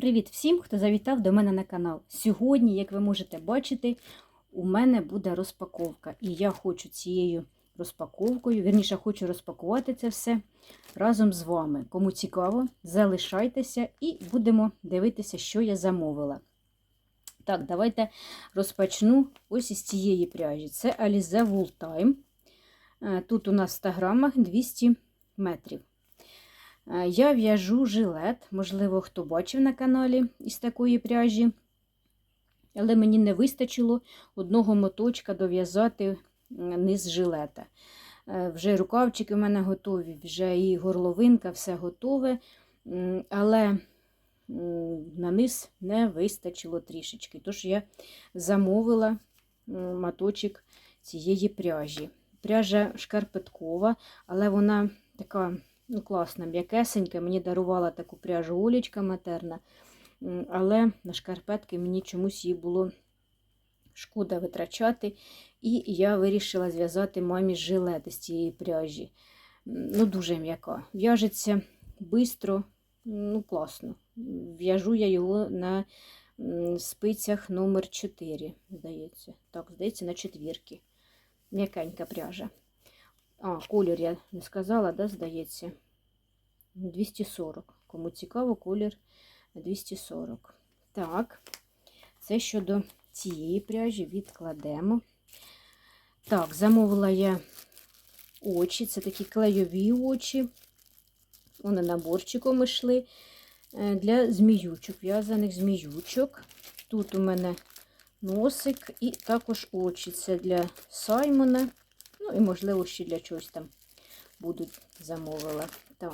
Привіт всім, хто завітав до мене на канал. Сьогодні, як ви можете бачити, у мене буде розпаковка. І я хочу цією розпаковкою, вірніше, хочу розпакувати це все разом з вами. Кому цікаво, залишайтеся і будемо дивитися, що я замовила. Так, давайте розпочну ось із цієї пряжі. Це Alize Wool Time. Е, Тут у нас в 100 грамах 200 метрів. Е, Я в'яжу жилет, можливо, хто бачив на каналі із такої пряжі, але мені не вистачило одного моточка дов'язати низ жилета. Е, Вже рукавчики у мене готові, вже і горловинка, все готове, але на низ не вистачило трішечки. Тож я замовила моточок цієї пряжі. Пряжа шкарпеткова, але вона така ну, класна, м'якесенька. Мені дарувала таку пряжу Олічка матерна, але на шкарпетки мені чомусь її було шкода витрачати. І я вирішила зв'язати мамі жилет з цієї пряжі. Ну, дуже м'яка. В'яжеться швидко, ну, класно. В'яжу я його на спицях номер 4, здається. Так, здається, на четвірки. М'якенька пряжа. А, колір я не сказала, да, здається. 240. Кому цікаво, колір 240. Так, це щодо цієї пряжі відкладемо. Так, замовила я очі. Це такі клейові очі. Вони наборчиком йшли е, для зміючок, в'язаних зміючок. Тут у мене носик і також очі. Це для Саймона. Ну і, можливо, ще для чогось там будуть замовила. Так,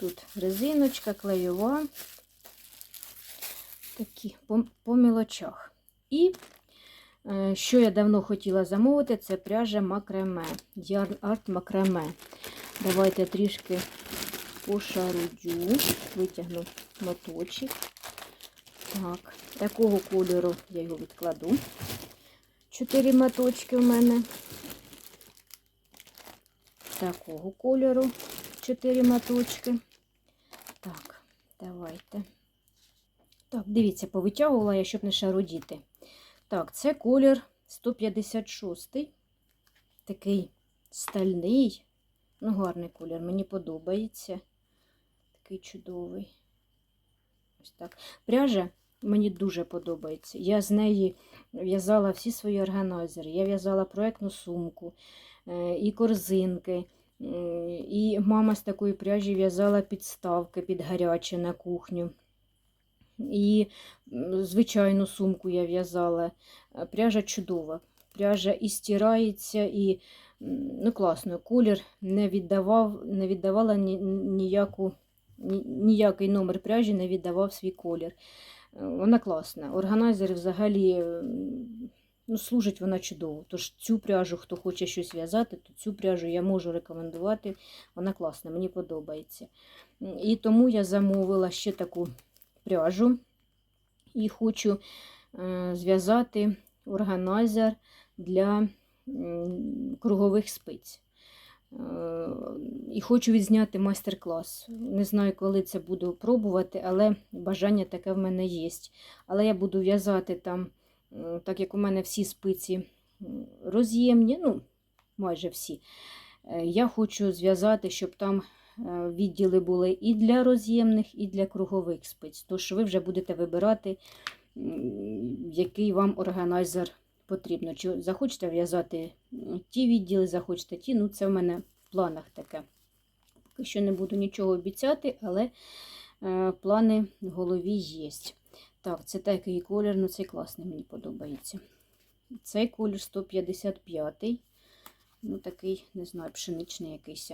тут резиночка клейова. Такі по, по мілочах. І е, що я давно хотіла замовити, це пряжа макраме. Yarn Art макраме. Давайте трішки пошарудю, витягну моточок. Так, такого кольору я його відкладу. Чотири моточки у мене. Такого кольору. Чотири моточки. Так, давайте. Так, дивіться, повитягувала я, щоб не шарудіти. Так, це колір 156. Такий стальний. Ну, гарний колір, мені подобається. Такий чудовий. Ось так. Пряжа мені дуже подобається. Я з неї в'язала всі свої органайзери. Я в'язала проєктну сумку, і корзинки. І мама з такої пряжі в'язала підставки під гаряче на кухню. І звичайну сумку я в'язала. Е, Пряжа чудова. Пряжа і стирається, і ну, класно. Колір не віддавав, не віддавала ні- ніяку, ні- ніякий номер пряжі не віддавав свій колір. Е, Вона класна. Органайзер взагалі ну, служить вона чудово. Тож цю пряжу, хто хоче щось в'язати, то цю пряжу я можу рекомендувати. Вона класна, мені подобається. І тому я замовила ще таку пряжу і хочу е, зв'язати органайзер для кругових спиць. Е, І хочу відзняти майстер-клас. Не знаю, коли це буду пробувати, але бажання таке в мене є. Але я буду в'язати там, так як у мене всі спиці роз'ємні, ну, майже всі. Е, Я хочу зв'язати, щоб там е, відділи були і для роз'ємних, і для кругових спиць. Тож ви вже будете вибирати, який вам органайзер потрібно. Чи захочете в'язати ті відділи, захочете ті, ну це в мене в планах таке. Поки що не буду нічого обіцяти, але е, плани в голові є. Так, це такий колір, ну цей класний, мені подобається. Цей колір 155-й. Ну, такий, не знаю, пшеничний якийсь.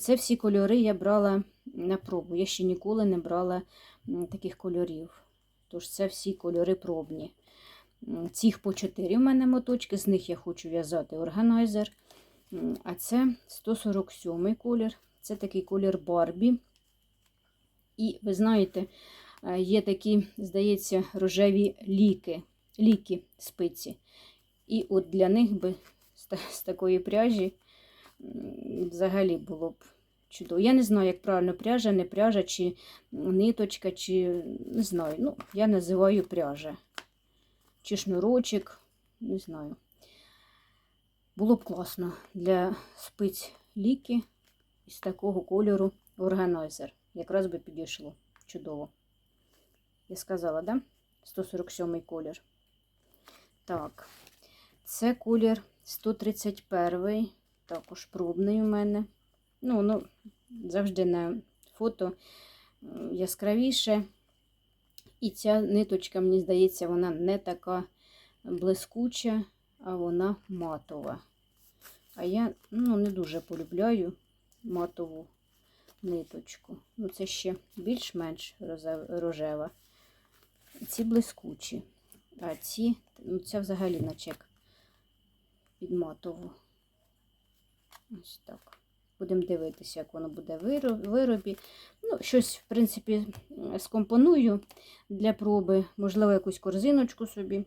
Це всі кольори я брала на пробу. Я ще ніколи не брала таких кольорів. Тож це всі кольори пробні. Цих по 4 в мене моточки, з них я хочу в'язати органайзер. А це 147 колір. Це такий колір Барбі. І ви знаєте, є такі, здається, рожеві ліки, ліки спиці. І от для них би з такої пряжі взагалі було б чудово. Я не знаю, як правильно пряжа, не пряжа, чи ниточка, чи не знаю. Ну, я називаю пряжа. Чи шнурочок, не знаю. Було б класно для спиць ліки із такого кольору органайзер. Якраз би підійшло. Чудово. Я сказала, да? 147 колір. Так, це колір 131, також пробний у мене. Ну, ну, завжди на фото яскравіше. І ця ниточка, мені здається, вона не така блискуча, а вона матова. А я ну, не дуже полюбляю матову ниточку. Ну, це ще більш-менш рожева. Ці блискучі. А ці, ну, це взагалі наче як під матову. Ось так. Будемо дивитися, як воно буде в виробі. Ну, щось, в принципі, скомпоную для проби, можливо, якусь корзиночку собі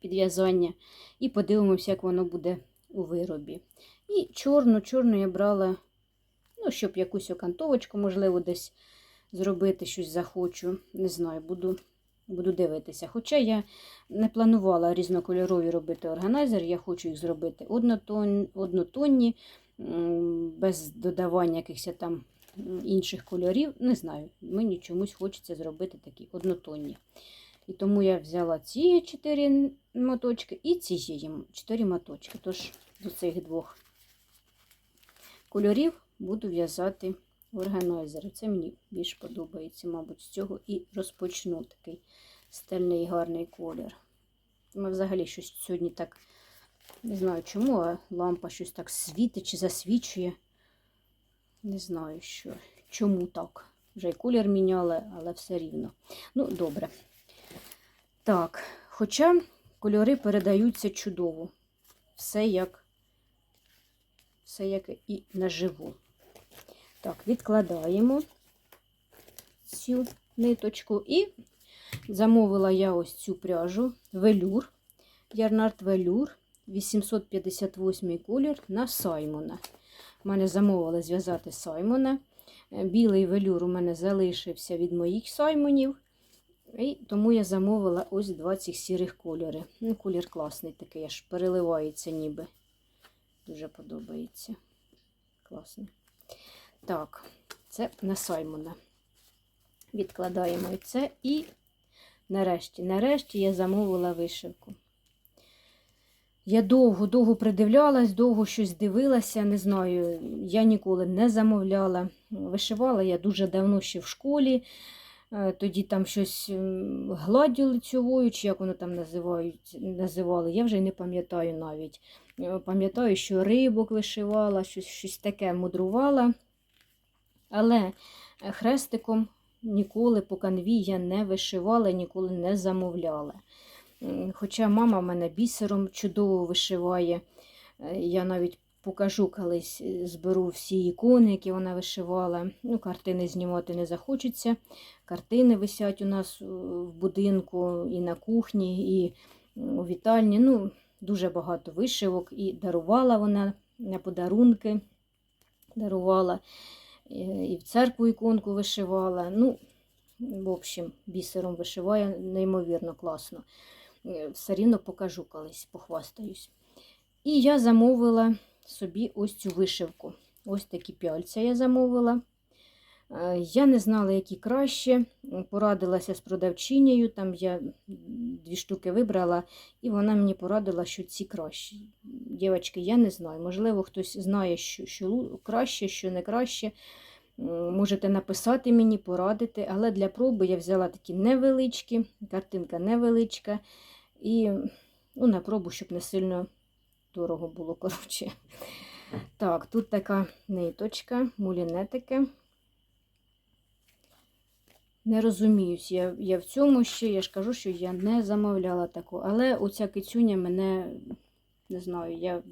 підв'язання. І подивимося, як воно буде у виробі. І чорну, чорну я брала, ну, щоб якусь окантовочку, можливо, десь зробити щось захочу. Не знаю, буду, буду дивитися. Хоча я не планувала різнокольорові робити органайзер, я хочу їх зробити однотон, однотонні, без додавання якихось там інших кольорів. Не знаю, мені чомусь хочеться зробити такі однотонні. І тому я взяла ці 4 моточки і ці 4 моточки. Тож до цих двох кольорів буду в'язати органайзери. Це мені більш подобається, мабуть, з цього і розпочну такий стильний гарний колір. Ми взагалі щось сьогодні так, не знаю чому, а лампа щось так світить чи засвічує. Не знаю, що, чому так. Вже й колір міняли, але все рівно. Ну, добре. Так, хоча кольори передаються чудово. Все як, все як і наживу. Так, відкладаємо цю ниточку і замовила я ось цю пряжу велюр, ярнард велюр, 858 колір на Саймона. У мене замовили зв'язати Саймона. Е, Білий велюр у мене залишився від моїх Саймонів. І тому я замовила ось два цих сірих кольори. Ну, колір класний такий, аж переливається ніби. Дуже подобається. Класний. Так, це на Саймона. Відкладаємо і це. І нарешті, нарешті я замовила вишивку. Я довго-довго придивлялась, довго щось дивилася, не знаю, я ніколи не замовляла. Вишивала я дуже давно ще в школі. Е, Тоді там щось м, гладдю лицьовою, чи як воно там називають, називали, я вже й не пам'ятаю навіть. Е, Пам'ятаю, що рибок вишивала, щось, щось таке мудрувала. Але е, хрестиком ніколи по канві я не вишивала, ніколи не замовляла. Хоча мама в мене бісером чудово вишиває. Е, Я навіть покажу колись, е, зберу всі ікони, які вона вишивала. Ну, картини знімати не захочеться. Картини висять у нас в будинку і на кухні, і у вітальні. Ну, дуже багато вишивок. І дарувала вона на подарунки. Дарувала. Е, І в церкву іконку вишивала. Ну, в общем, бісером вишиває неймовірно класно. Е, Все рівно покажу колись, похвастаюсь. І я замовила собі ось цю вишивку. Ось такі пяльця я замовила. Е, Я не знала, які краще. Порадилася з продавчинею. Там я дві штуки вибрала, і вона мені порадила, що ці кращі. Дівчатки, я не знаю. Можливо, хтось знає, що, що краще, що не краще. Можете написати мені, порадити, але для проби я взяла такі невеличкі, картинка невеличка. І ну, на пробу, щоб не сильно дорого було. коротше. Так, тут така ниточка, мулінетики. Не розуміюсь, я, я в цьому ще, я ж кажу, що я не замовляла таку. Але оця кицюня мене, не знаю, я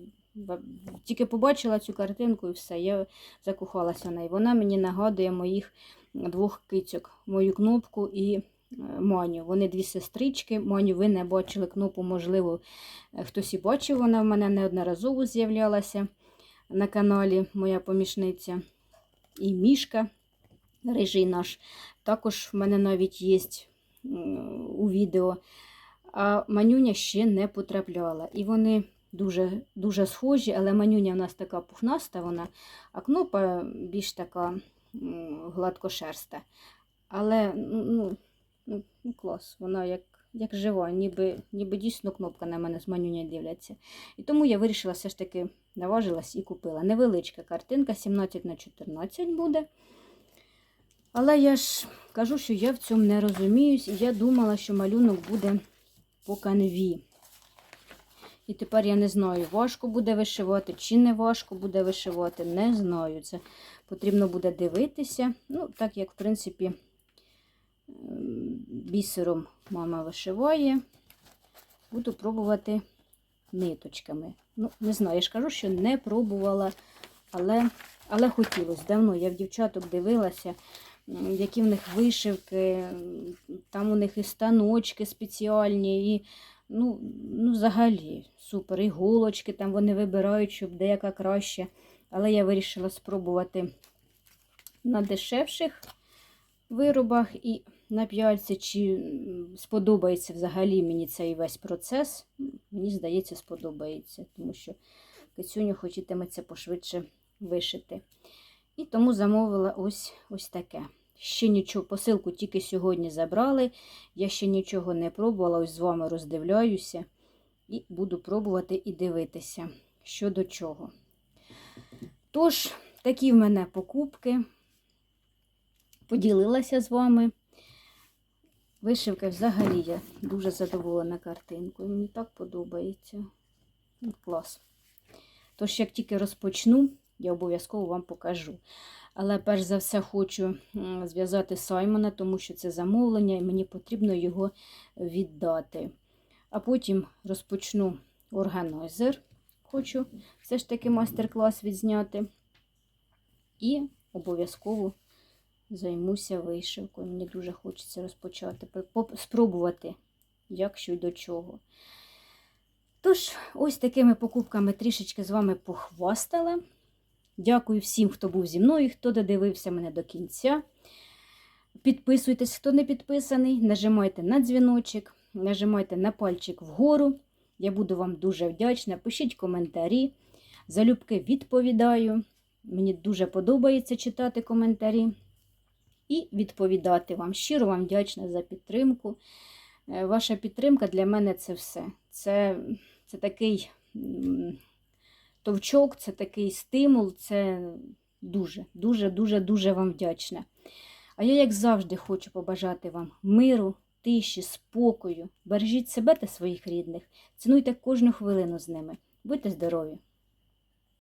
тільки побачила цю картинку і все, я закохалася в неї. Вона мені нагадує моїх двох кицьок, мою кнопку і е, Маню. Вони дві сестрички. Маню ви не бачили кнопу, можливо, е, хтось і бачив, вона в мене неодноразово з'являлася. на каналі моя помічниця. І мішка, рижий наш. Також в мене навіть є у відео. А манюня ще не потрапляла. І вони дуже, дуже схожі, але манюня в нас така пухнаста, вона, а кнопа більш така гладкошерста. Але ну, ну, ну, клас, вона як, як жива, ніби, ніби дійсно кнопка на мене з манюня дивляться. І тому я вирішила все ж таки наважилась і купила. Невеличка картинка, 17 на 14 буде. Але я ж кажу, що я в цьому не розуміюсь, і я думала, що малюнок буде по канві. І тепер я не знаю, важко буде вишивати чи не важко буде вишивати, не знаю. Це потрібно буде дивитися. Ну, так як, в принципі, ем, бісером мама вишиває, буду пробувати ниточками. Ну, не знаю, я ж кажу, що не пробувала, але, але хотілося. Давно я в дівчаток дивилася, які в них вишивки, там у них і станочки спеціальні, і ну, ну взагалі супер. Іголочки там вони вибирають, щоб деяка краще. Але я вирішила спробувати на дешевших виробах і на п'яльці, чи сподобається взагалі мені цей весь процес. Мені здається, сподобається, тому що кицюню хочетиметься пошвидше вишити. І тому замовила ось, ось таке. Ще нічого, посилку тільки сьогодні забрали. Я ще нічого не пробувала, ось з вами роздивляюся і буду пробувати і дивитися, що до чого. Тож, такі в мене покупки. Поділилася з вами. Вишивка взагалі я дуже задоволена картинкою. Мені так подобається. Ну, Клас. Тож, як тільки розпочну, я обов'язково вам покажу. Але перш за все хочу зв'язати Саймона, тому що це замовлення, і мені потрібно його віддати. А потім розпочну органайзер. Хочу все ж таки майстер-клас відзняти. І обов'язково займуся вишивкою. Мені дуже хочеться розпочати, спробувати, як що й до чого. Тож, ось такими покупками трішечки з вами похвастала. Дякую всім, хто був зі мною, хто додивився мене до кінця. Підписуйтесь, хто не підписаний, нажимайте на дзвіночок, нажимайте на пальчик вгору. Я буду вам дуже вдячна. Пишіть коментарі. Залюбки відповідаю. Мені дуже подобається читати коментарі і відповідати вам. Щиро вам вдячна за підтримку. Е, Ваша підтримка для мене це все. Це, це такий товчок, це такий стимул, це дуже, дуже, дуже, дуже вам вдячна. А я, як завжди, хочу побажати вам миру, тиші, спокою. Бережіть себе та своїх рідних. Цінуйте кожну хвилину з ними. Будьте здорові!